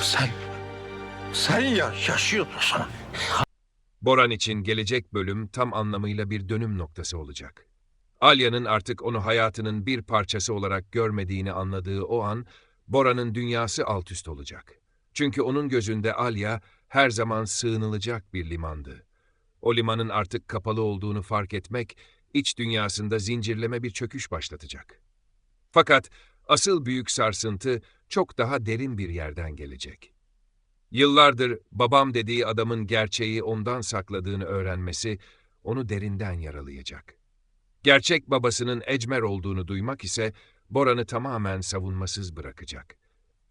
Sen, sen ya yaşıyorsun. Boran için gelecek bölüm tam anlamıyla bir dönüm noktası olacak. Alya'nın artık onu hayatının bir parçası olarak görmediğini anladığı o an, Boran'ın dünyası alt üst olacak. Çünkü onun gözünde Alya her zaman sığınılacak bir limandı. O limanın artık kapalı olduğunu fark etmek, iç dünyasında zincirleme bir çöküş başlatacak. Fakat asıl büyük sarsıntı çok daha derin bir yerden gelecek. Yıllardır babam dediği adamın gerçeği ondan sakladığını öğrenmesi onu derinden yaralayacak. Gerçek babasının Ecmer olduğunu duymak ise Boran'ı tamamen savunmasız bırakacak.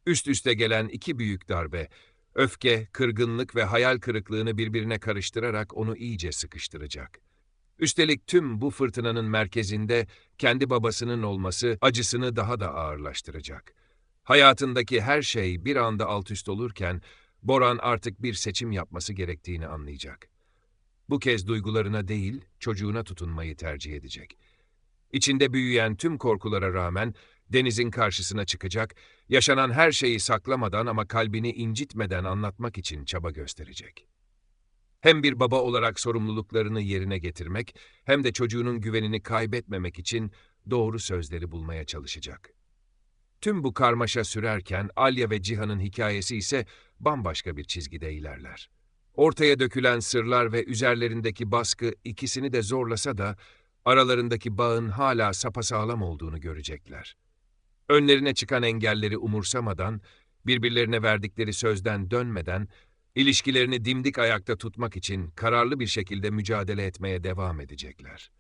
Üst üste gelen iki büyük darbe, öfke, kırgınlık ve hayal kırıklığını birbirine karıştırarak onu iyice sıkıştıracak. Üstelik tüm bu fırtınanın merkezinde kendi babasının olması acısını daha da ağırlaştıracak. Hayatındaki her şey bir anda alt üst olurken Boran artık bir seçim yapması gerektiğini anlayacak. Bu kez duygularına değil, çocuğuna tutunmayı tercih edecek. İçinde büyüyen tüm korkulara rağmen Deniz'in karşısına çıkacak, yaşanan her şeyi saklamadan ama kalbini incitmeden anlatmak için çaba gösterecek. Hem bir baba olarak sorumluluklarını yerine getirmek, hem de çocuğunun güvenini kaybetmemek için doğru sözleri bulmaya çalışacak. Tüm bu karmaşa sürerken Alya ve Cihan'ın hikayesi ise bambaşka bir çizgide ilerler. Ortaya dökülen sırlar ve üzerlerindeki baskı ikisini de zorlasa da aralarındaki bağın hala sapasağlam olduğunu görecekler. Önlerine çıkan engelleri umursamadan, birbirlerine verdikleri sözden dönmeden, ilişkilerini dimdik ayakta tutmak için kararlı bir şekilde mücadele etmeye devam edecekler.